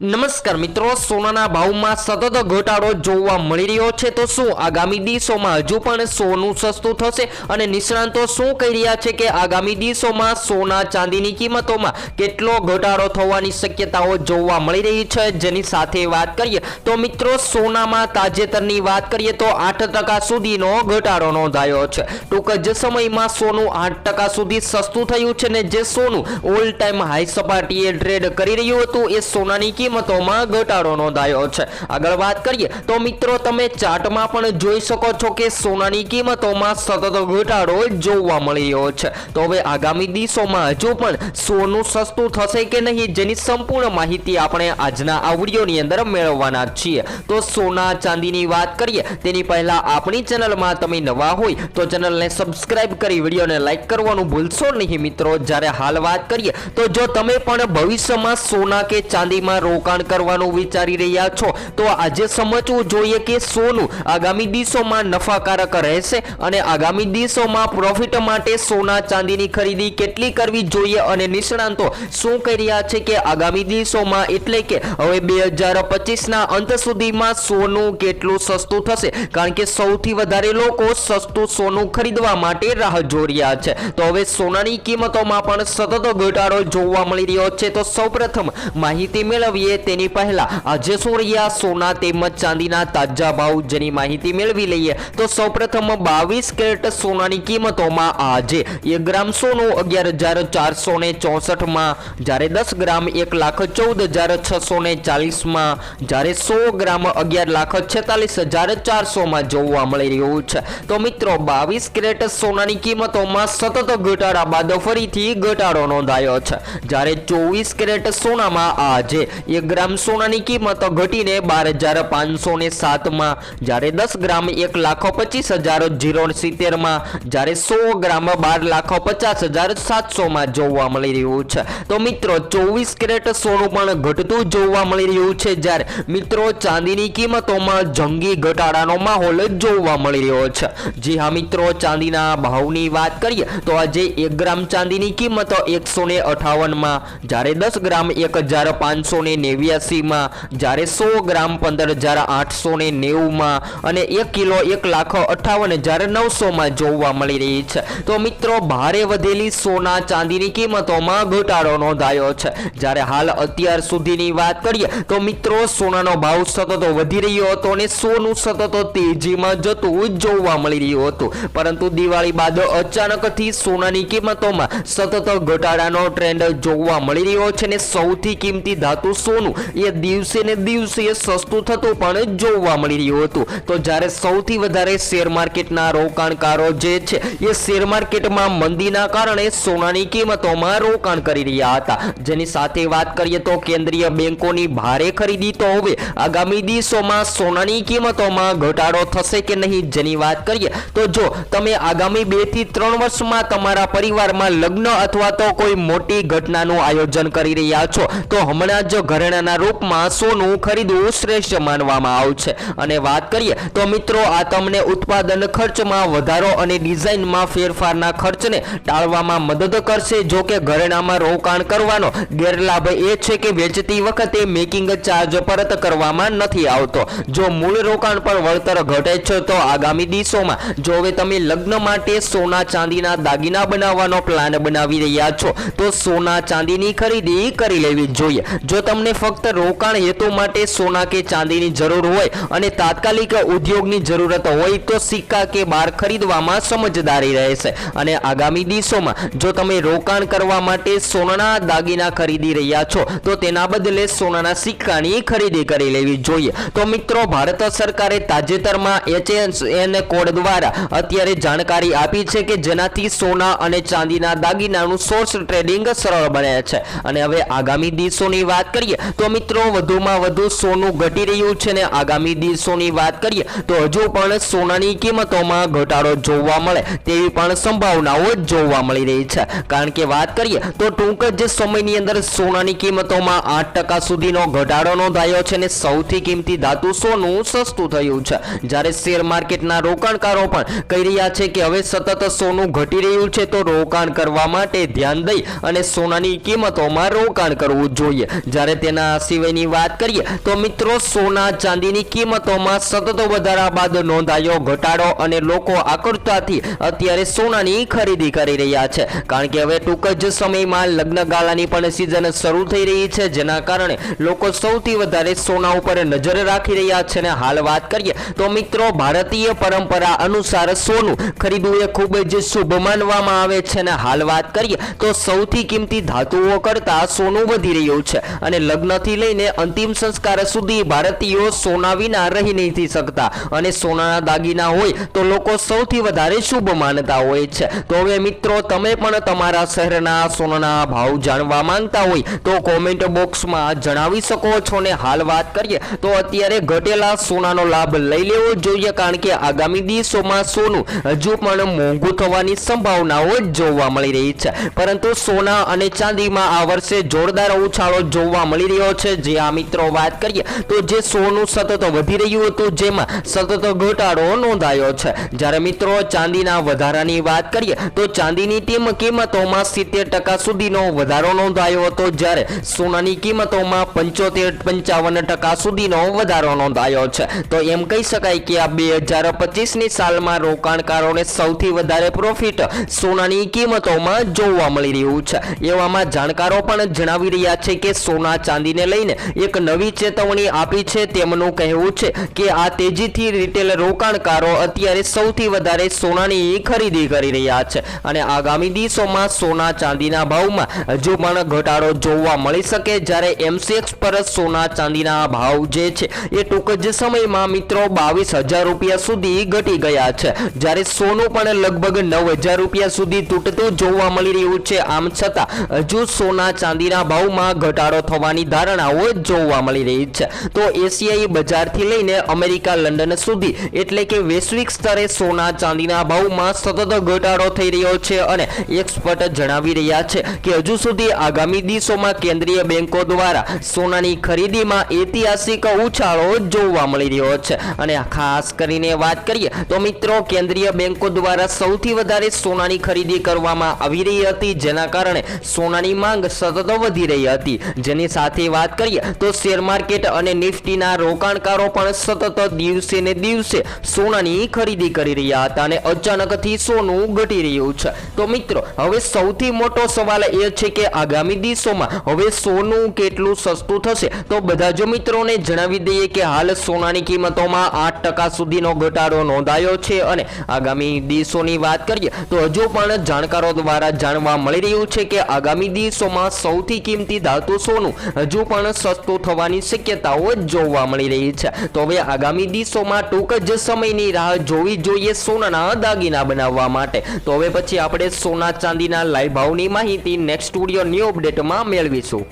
નમસ્કાર મિત્રો, સોનાના ભાવમાં સતત ઘટાડો જોવા મળી રહ્યો છે. તો શું આગામી દિવસોમાં હજુ પણ સોનું સસ્તું થશે? અને નિષ્ણાંતો શું કહી રહ્યા છે કે આગામી દિવસોમાં સોના ચાંદીની કિંમતોમાં કેટલો ઘટાડો થવાની શક્યતાઓ જોવા મળી રહી છે? જેની સાથે વાત કરીએ તો મિત્રો, સોનામાં તાજેતરની વાત કરીએ તો આઠ ટકા સુધીનો ઘટાડો નોંધાયો છે. ટૂંક જ સમયમાં સોનું આઠ ટકા સુધી સસ્તું થયું છે ને જે સોનું ઓલ ટાઈમ હાઈ સપાટીએ ટ્રેડ કરી રહ્યું હતું, એ સોનાની કિંમતોમાં ઘટાડો નોંધાયો છે. આગળ વાત કરીએ તો મિત્રો તમે ચાર્ટમાં પણ જોઈ શકો છો કે સોનાની કિંમતોમાં સતત ઘટાડો જોવા મળી રહ્યો છે. તો હવે આગામી દિવસોમાં હજુ પણ સોનું સસ્તું થશે કે નહીં જેની સંપૂર્ણ માહિતી આપણે આજના આ અંદર મેળવવાના છીએ. તો સોના ચાંદીની વાત કરીએ તેની પહેલા આપણી ચેનલમાં તમે નવા હોય તો ચેનલને સબસ્ક્રાઇબ કરી વિડીયોને લાઈક કરવાનું ભૂલશો નહીં મિત્રો. જ્યારે હાલ વાત કરીએ તો જો તમે પણ ભવિષ્યમાં સોના કે ચાંદીમાં રોકાણ કરવાનું વિચારી રહ્યા છો. તો આજે સમજવું જોઈએ કે સોનું આગામી દિવસોમાં નફાકારક રહેશે અને આગામી દિવસોમાં પ્રોફિટ માટે સોના ચાંદીની ખરીદી કેટલી કરવી જોઈએ અને નિષ્ણાંતો શું કહી રહ્યા છે કે આગામી દિવસોમાં એટલે કે હવે બે હજાર પચીસના અંત સુધીમાં સોનું કેટલું સસ્તું થશે? કારણ કે સૌથી વધારે લોકો સસ્તું સોનું ખરીદવા માટે રાહ જોઈ રહ્યા છે. તો હવે સોનાની કિંમતોમાં પણ સતત ઘટાડો જોવા મળી રહ્યો છે. તો સૌપ્રથમ માહિતી મેળવીએ તેની પહેલા આજે સોરિયા, સોના તેમજ ચાંદીના તાજા ભાવ જેની માહિતી મેળવી લઈએ તો સૌપ્રથમ બાવીસ કેરેટ સોનાની કિંમતોમાં આજે એક ગ્રામ સોનું અગિયાર હજાર ચારસો ને ચોસઠમાં, જ્યારે દસ ગ્રામ એક લાખ ચૌદ હજાર છસો ને ચાલીસમાં, જ્યારે સો ગ્રામ અગિયાર લાખ છેતાલીસ હજાર ચારસોમાં જોવા મળી રહ્યું છે. તો મિત્રો, બાવીસ કેરેટ સોનાની કિંમતોમાં સતત ઘટાડા બાદ ફરીથી ઘટાડો નોંધાયો છે. જ્યારે ચોવીસ કેરેટ સોનામાં આજે એક ગ્રામ સોનાની કિંમત ઘટીને બાર હજાર પાંચસો ને સાતમાં. જ્યારે દસ ગ્રામ એક લાખ પચીસ હજાર જીરો સિત્તેરમાં. જ્યારે સો ગ્રામ બાર લાખ પચાસ હજાર સાતસોમાં જોવા મળી રહ્યું છે. તો મિત્રો, ચોવીસ કેરેટ સોનું પણ ઘટતું જોવા મળી રહ્યું છે. જ્યારે મિત્રો, ચાંદીની કિંમતોમાં જંગી ઘટાડાનો માહોલ જોવા મળી રહ્યો છે. જી હા મિત્રો, ચાંદીના ભાવની વાત કરીએ, તો આજે એક ગ્રામ ચાંદીની કિંમત એકસો ને અઠાવનમાં. જ્યારે દસ ગ્રામ એક હજાર પાંચસો ને નેવ્યાસીમાં જ્યારે સો ગ્રામ પંદર હજાર આઠસો ને નેવુંમાં અને એક કિલો એક લાખ અઠાવન હજાર નવસોમાં જોવા મળી રહી છે. તો મિત્રો, ભારે વધેલી સોના ચાંદીની કિંમતોમાં ઘટાડો નોંધાયો છે. જ્યારે હાલ અત્યાર સુધીની વાત કરીએ, તો મિત્રો, સોનાનો ભાવ સતત વધી રહ્યો હતો અને સોનું સતત તેજીમાં જતું જોવા મળી રહ્યું હતું. પરંતુ દિવાળી બાદ અચાનકથી સોનાની કિંમતોમાં સતત ઘટાડાનો ટ્રેન્ડ જોવા મળી રહ્યો છે અને સૌથી કિંમતી ધાતુ સોનું એ દિવસે ને દિવસે સસ્તું થતું પણ જોવા મળી રહ્યું હતું. તો જ્યારે સૌથી વધારે શેર માર્કેટના રોકાણકારો જે છે, એ શેર માર્કેટમાં મંદીના કારણે સોનાની કિંમતોમાં રોકાણ કરી રહ્યા હતા. જેની સાથે વાત કરીએ તો કેન્દ્રીય બેંકોની ભારે ખરીદી તો હવે આગામી દિવસોમાં સોનાની કિંમતોમાં ઘટાડો થશે કે નહીં જેની વાત કરીએ, તો જો તમે આગામી બેથી ત્રણ વર્ષમાં તમારા પરિવારમાં લગ્ન અથવા તો કોઈ મોટી ઘટનાનું આયોજન કરી રહ્યા છો, તો હમણાં જ ઘરેણાના રૂપમાં સોનું ખરીદવું શ્રેષ્ઠ માનવામાં આવશે અને વાત કરીએ તો મિત્રો, આ તમને ઉત્પાદન ખર્ચમાં વધારો અને ડિઝાઇનમાં ફેરફારના ખર્ચને ટાળવામાં મદદ કરશે. જો કે ઘરેણામાં રોકાણ કરવાનો ગેરલાભ એ છે કે વેચતી વખતે મેકિંગ ચાર્જ પરત કરવામાં નથી આવતો. જો મૂળ રોકાણ પર વળતર ઘટે છે, તો આગામી દિવસોમાં જો હવે તમે લગ્ન માટે સોના ચાંદીના દાગીના બનાવવાનો પ્લાન બનાવી રહ્યા છો, તો સોના ચાંદીની ખરીદી કરી લેવી જોઈએ. જો તમને ફક્ત રોકાણ હેતુ માટે સોના કે ચાંદીની જરૂર હોય અને તાત્કાલિક ઉદ્યોગની જરૂરત હોય તો સિક્કા કે બાર ખરીદવામાં સમજદારી રહેશે. અને આગામી દિવસોમાં જો તમે રોકાણ કરવા માટે સોનાના દાગીના ખરીદી રહ્યા છો, તો તેના બદલે સોનાના સિક્કાની ખરીદી કરી લેવી જોઈએ. તો મિત્રો, ભારત સરકારે તાજેતરમાં એચએન કોડ દ્વારા અત્યારે જાણકારી આપી છે કે જેનાથી સોના અને ચાંદીના દાગીનાનું સોર્સ ટ્રેડિંગ સરળ બને છે. અને હવે આગામી દિવસોની વાત કરીએ તો મિત્રો, વધુમાં વધુ સોનું ઘટી રહ્યું છે ને આગામી દિવસોની વાત કરીએ, તો હજુ પણ સોનાની કિંમતોમાં ઘટાડો જોવા મળે તેવી પણ સંભાવનાઓ જોવા મળી રહી છે. કારણ કે વાત કરીએ, તો ટૂંક જ સમયની અંદર સોનાની કિંમતોમાં આઠ ટકા સુધીનો ઘટાડો નોંધાયો છે ને સૌથી કિંમતી ધાતુ સોનું સસ્તું થયું છે. જ્યારે શેર માર્કેટના રોકાણકારો પણ કહી રહ્યા છે કે હવે સતત સોનું ઘટી રહ્યું છે, તો રોકાણ કરવા માટે ધ્યાન દઈ અને સોનાની કિંમતોમાં રોકાણ કરવું જોઈએ. જ્યારે તેના સિવાયની વાત કરીએ તો મિત્રો, સોના ચાંદીની કિંમતોમાં સતત વધારા બાદ નોંધાયો ઘટાડો અને લોકો આકર્ષતાથી અત્યારે સોનાની ખરીદી કરી રહ્યા છે. કારણ કે હવે ટૂંક જ સમયમાં લગ્ન ગાળાની પણ સિઝન શરૂ થઈ રહી છે, જેના કારણે લોકો સૌથી વધારે સોના ઉપર નજર રાખી રહ્યા છે. અને હાલ વાત કરીએ તો મિત્રો, ભારતીય પરંપરા અનુસાર સોનું ખરીદવું એ ખૂબ જ શુભ માનવામાં આવે છે. અને હાલ વાત કરીએ તો સૌથી કિંમતી ધાતુઓ કરતા સોનું વધી રહ્યું છે. અને લગ્નથી લઈને અંતિમ સંસ્કાર સુધી ભારતીયો સોના વિના રહી નથી શકતા. અને સોનાના દાગીના હોય તો લોકો સૌથી વધારે શુભ માનતા હોય છે. તો હવે મિત્રો, તમે પણ તમારા શહેરના સોનાના ભાવ જાણવા માંગતા હોય તો કોમેન્ટ બોક્સમાં જણાવી શકો છો ને હાલ વાત કરીએ. તો અત્યારે ઘટેલા સોનાનો લાભ લઈ લેવો જોઈએ કારણ કે આગામી દિવસોમાં સોનું હજુ પણ મોંઘું થવાની સંભાવનાઓ જોવા મળી રહી છે. પરંતુ સોના અને ચાંદીમાં આ વર્ષે જોરદાર ઉછાળો જોવા મળી રહ્યો છે. જે આ મિત્રો વાત કરીએ, તો જે સોનું સતત વધી રહ્યું હતું, જેમાં સતત ઘટાડો નોંધાયો છે. જ્યારે મિત્રો ચાંદીના વધારાની વાત કરીએ, તો ચાંદીની ટીમ કિંમતોમાં સિત્તેર ટકા સુધીનો વધારો નોંધાયો હતો. જ્યારે સોનાની કિંમતોમાં પંચોતેર પંચાવન ટકા સુધીનો વધારો નોંધાયો છે. તો એમ કહી શકાય કે આ બે હજાર પચીસની સાલમાં રોકાણકારોને સૌથી વધારે પ્રોફિટ સોનાની કિંમતોમાં જોવા મળી રહ્યું છે. એવામાં જાણકારો પણ જણાવી રહ્યા છે કે સોના ચાંદીને લઈને એક નવી ચેતવણી આપી છે. તેમનું કહેવું છે કે આ તેજીથી રિટેલ રોકાણકારો અત્યારે સૌથી વધારે સોનાની ખરીદી કરી રહ્યા છે અને આગામી દિવસોમાં સોના ચાંદીના ભાવમાં હજુ પણ ઘટાડો જોવા મળી શકે જ્યારે એમસીએક્સ પર સોના ચાંદીના ભાવ જે છે એ ટૂંક જ સમયમાં મિત્રો બાવીસ હજાર રૂપિયા સુધી ઘટી ગયા છે. જ્યારે સોનું પણ લગભગ નવ હજાર રૂપિયા સુધી તૂટતું જોવા મળી રહ્યું છે. આમ છતાં હજુ સોના ચાંદીના ભાવમાં ઘટાડો થવાની ધારણાઓ જોવા મળી રહી છે. તો એશિયાઈ બજારથી લઈને અમેરિકા, લંડન સુધી એટલે કે વૈશ્વિક સ્તરે સોના ચાંદીના ભાવમાં સતત ઘટાડો થઈ રહ્યો છે અને એક્સપર્ટ જણાવી રહ્યા છે કે હજુ સુધી આગામી દિવસોમાં કેન્દ્રીય બેંકો દ્વારા સોનાની ખરીદીમાં ઐતિહાસિક ઉછાળો જોવા મળી રહ્યો છે. અને ખાસ કરીને વાત કરીએ તો મિત્રો, કેન્દ્રીય બેંકો દ્વારા સૌથી વધારે સોનાની ખરીદી કરવામાં આવી રહી હતી, જેના કારણે સોનાની માંગ સતત વધી રહી હતી. જેની સાથે વાત કરીએ તો શેર માર્કેટ અને નિફ્ટીના રોકાણકારો પણ સતત દિવસે ને દિવસે સોનાની ખરીદી કરી રહ્યા હતા અને અચાનકથી સોનું ઘટી રહ્યું છે. તો મિત્રો, હવે સૌથી મોટો સવાલ એ છે કે આગામી દિવસોમાં હવે સોનું કેટલું સસ્તું થશે? તો બધા જ મિત્રોને જણાવી દઈએ કે હાલ સોનાની કિંમતોમાં આઠ ટકા સુધીનો ઘટાડો નોંધાયો છે અને આગામી દિવસોની વાત કરીએ તો હજુ પણ જાણકારો દ્વારા જાણવા મળી રહ્યું છે કે આગામી દિવસોમાં સૌથી કિંમતી ધાતુ સોનું હજુ પણ સસ્તું થવાની શક્યતાઓ જોવા મળી રહી છે. તો હવે આગામી દિવસોમાં ટૂંક જ સમયની રાહ જોવી જોઈએ સોનાના દાગીના બનાવવા માટે. તો હવે પછી આપણે સોના ચાંદીના લાઈવ ભાવની માહિતી નેક્સ્ટ સ્ટુડિયો ન્યૂ અપડેટમાં મેળવીશું.